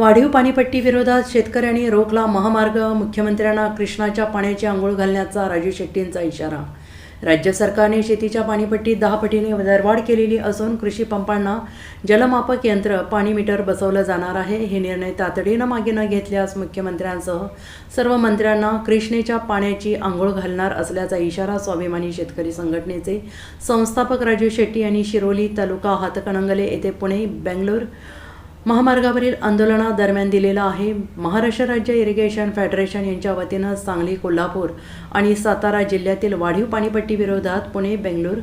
वाढीव पाणीपट्टी विरोधात शेतकऱ्यांनी रोखला महामार्ग मुख्यमंत्र्यांना कृष्णाच्या पाण्याची आंघोळ घालण्याचा राजू शेट्टींचा इशारा. राज्य सरकारने शेतीच्या पाणीपट्टीत दहा पटीने दरवाढ केलेली असून कृषी पंपांना जलमापक यंत्र पाणी मीटर बसवलं जाणार आहे. हे निर्णय तातडीनं मागे न घेतल्यास मुख्यमंत्र्यांसह सर्व मंत्र्यांना कृष्णेच्या पाण्याची आंघोळ घालणार असल्याचा इशारा स्वाभिमानी शेतकरी संघटनेचे संस्थापक राजू शेट्टी यांनी शिरोली तालुका हातकणंगले येथे पुणे बेंगलोर महामार्गावरील आंदोलनादरम्यान दिलेला आहे. महाराष्ट्र राज्य इरिगेशन फेडरेशन यांच्या वतीनं सांगली कोल्हापूर आणि सातारा जिल्ह्यातील वाढीव पाणीपट्टी विरोधात पुणे बेंगलोर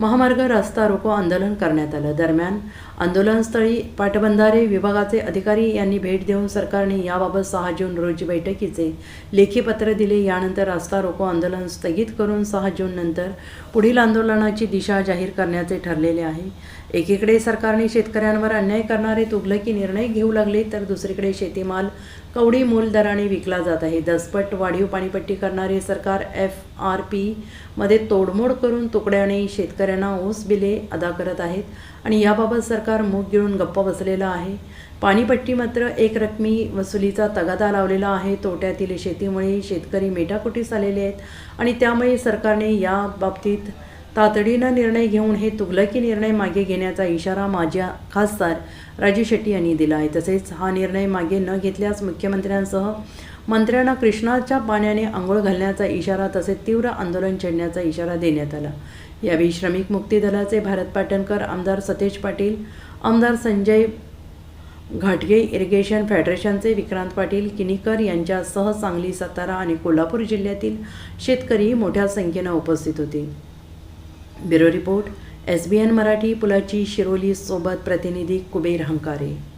महामार्ग रस्ता रोको आंदोलन करण्यात आलं. दरम्यान आंदोलनस्थळी पाटबंधारे विभागाचे अधिकारी यांनी भेट देऊन सरकारने याबाबत सहा जून रोजी बैठकीचे लेखी पत्र दिले. यानंतर रस्ता रोको आंदोलन स्थगित करून सहा जून नंतर पुढील आंदोलनाची दिशा जाहीर करण्याचे ठरलेले आहे. एकीकडे सरकारने शेतकऱ्यांवर अन्याय करणारे तुगलकी निर्णय घेऊ लागले तर दुसरीकडे शेतीमाल कवडी मूल दराने विकला जात आहे. दसपट वाढीव पाणीपट्टी करणारे सरकार एफ आर पीमध्ये तोडमोड करून तुकड्याने शेतकरी शेतकऱ्यांना ऊस बिले अदा करत आहेत आणि याबाबत सरकार मूग गिळून गप्प बसलेलं आहे. पाणीपट्टी मात्र एक रकमी वसुलीचा तगादा लावलेला आहे. तोट्यातील शेतीमुळे शेतकरी मेटाकुटीस आलेले आहेत आणि त्यामुळे सरकारने या बाबतीत तातडीनं निर्णय घेऊन हे तुगलकी निर्णय मागे घेण्याचा इशारा माझ्या खासदार राजू शेट्टी यांनी दिला आहे. तसेच हा निर्णय मागे न घेतल्यास मुख्यमंत्र्यांसह मंत्र्यांना कृष्णाच्या पाण्याने आंघोळ घालण्याचा इशारा तसेच तीव्र आंदोलन छेडण्याचा इशारा देण्यात आला. यावेळी श्रमिक मुक्ती दलाचे भारत पाटणकर आमदार सतेज पाटील आमदार संजय घाटगे इरिगेशन फेडरेशनचे विक्रांत पाटील किनीकर यांच्यासह सांगली सातारा आणि कोल्हापूर जिल्ह्यातील शेतकरी मोठ्या संख्येनं उपस्थित होते. Bureau report S B N Marathi Pulachi Shiroli सोबत प्रतिनिधी कुबेर हंकारे.